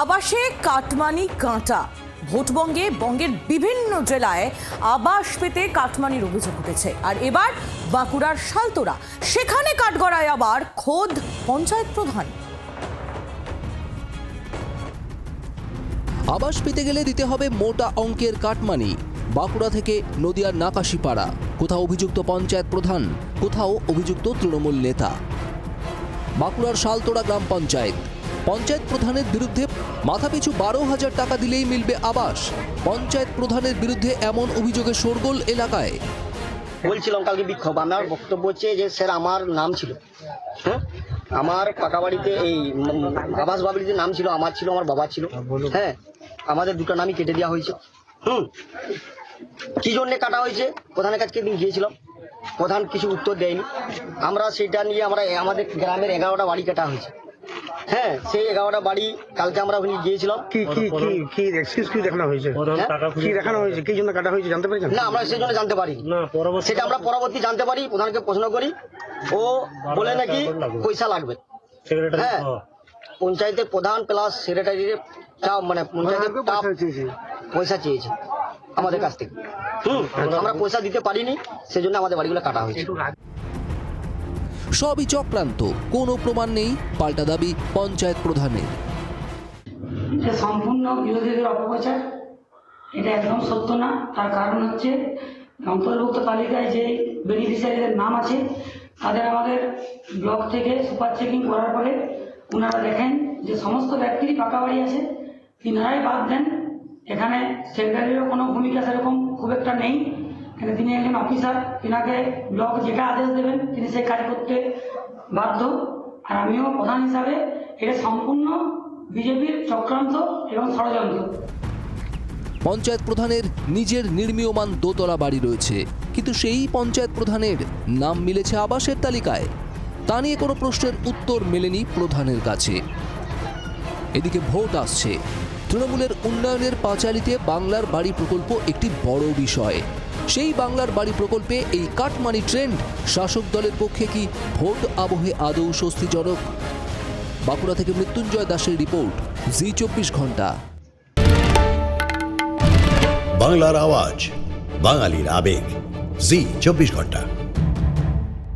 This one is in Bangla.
আবাসে কাটমানি কাঁটা। ভোটবঙ্গে বঙ্গের বিভিন্ন জেলায় আবাস পেতে কাটমানির অভিযোগ উঠেছে। আর এবার বাঁকুড়ার শালতোরা, সেখানে কাঠগড়ায় আবার খোদ পঞ্চায়েত প্রধান। আবাস পেতে গেলে দিতে হবে মোটা অঙ্কের কাটমানি। বাঁকুড়া থেকে নদিয়ার নাকাশিপাড়া, কোথাও অভিযুক্ত পঞ্চায়েত প্রধান, কোথাও অভিযুক্ত তৃণমূল নেতা। বাঁকুড়ার শালতোড়া গ্রাম পঞ্চায়েত পঞ্চায়েত প্রধানের বিরুদ্ধে মাথাপিছু বারো হাজার টাকা দিলেই মিলবে আবাস। পঞ্চায়েত প্রধানের বিরুদ্ধে এমন অভিযোগে শোরগোল এলাকায়। বলছিলাম কালকে বিক্ষোভ। আমার বক্তব্য হচ্ছে যে স্যার আমার নাম ছিল। হ্যাঁ আমার পাকা বাড়িতে এই আবাস বাড়িতে নাম ছিল আমার ছিল আমার বাবা ছিল। হ্যাঁ আমাদের দুটো নামই কেটে দেওয়া হয়েছে। হুম? কি জন্যে কাটা হয়েছে? প্রধানের কাছে দিন গিয়েছিলাম। প্রধান কিছু উত্তর দেয়নি। আমরা সেটা নিয়ে আমরা আমাদের গ্রামের এগারোটা বাড়ি কাটা হয়েছে। হ্যাঁ সেই এগারোটা বাড়ি কালকে আমরা ওখানে গিয়েছিলাম। কি কি কি কি এক্সকিউজ কি দেখানো হয়েছে? হ্যাঁ? কি দেখানো হয়েছে? কি জন্য কাটা হয়েছে জানতে পেরেছেন? না আমরা সেই জন্য জানতে পারি সেটা আমরা পরবর্তী জানতে পারি প্রধানকে প্রশ্ন করি। ও বলে নাকি পয়সা লাগবে। হ্যাঁ পঞ্চায়েতের প্রধান প্লাস সেক্রেটারি মানে পঞ্চায়েতের প্রধানকে পয়সা চেয়েছে। পয়সা চেয়েছে আমাদের কাছ থেকে। হুম। আমরা পয়সা দিতে পারিনি সেজন্য আমাদের বাড়িগুলো কাটা হয়েছে। সবই চক্রান্ত। কোনো প্রমাণ নেই, পাল্টা দাবি পঞ্চায়েত প্রধানের। সম্পূর্ণ বিরোধীদের অপপ্রচার, এটা একদম সত্য না। তার কারণ হচ্ছে, অন্তর্ভুক্ত তালিকায় যে বেনিফিশিয়ারিদের নাম আছে, তাদের আমাদের ব্লক থেকে সুপার চেকিং করার পরে ওনারা দেখেন যে সমস্ত ব্যক্তিরই পাকা বাড়ি আছে তিনারাই বাদ দেন। এখানে সেক্রেটারিরও কোনো ভূমিকা সেরকম খুব একটা নেই। এখানে তিনি একজন অফিসার তিনাকে ব্লক যেটা আদেশ দেবেন, তিনি সেই কাজ করতে বাধ্য। আর আমিও প্রধান হিসাবে এটা সম্পূর্ণ বিজেপির চক্রান্ত এবং ষড়যন্ত্র। পঞ্চায়েত প্রধানের নিজের নির্মীয়মান দোতলা বাড়ি রয়েছে, কিন্তু সেই পঞ্চায়েত প্রধানের নাম মিলেছে আবাসের তালিকায়। তা নিয়ে কোনো প্রশ্নের উত্তর মেলেনি প্রধানের কাছে। এদিকে ভোট আসছে। তৃণমূলের উন্নয়নের পাঁচালিতে বাংলার বাড়ি প্রকল্প একটি বড় বিষয়। সেই বাংলার বাড়ি প্রকল্পে এই কাটমানি ট্রেন্ড শাসক দলের পক্ষে কি ভোট আবহে আদৌ স্বস্তিজনক? বাঁকুড়া থেকে মৃত্যুঞ্জয় দাসের রিপোর্ট, জি চব্বিশ ঘণ্টা। বাংলার আওয়াজ, বাঙালির আবেগ, জি চব্বিশ ঘণ্টা।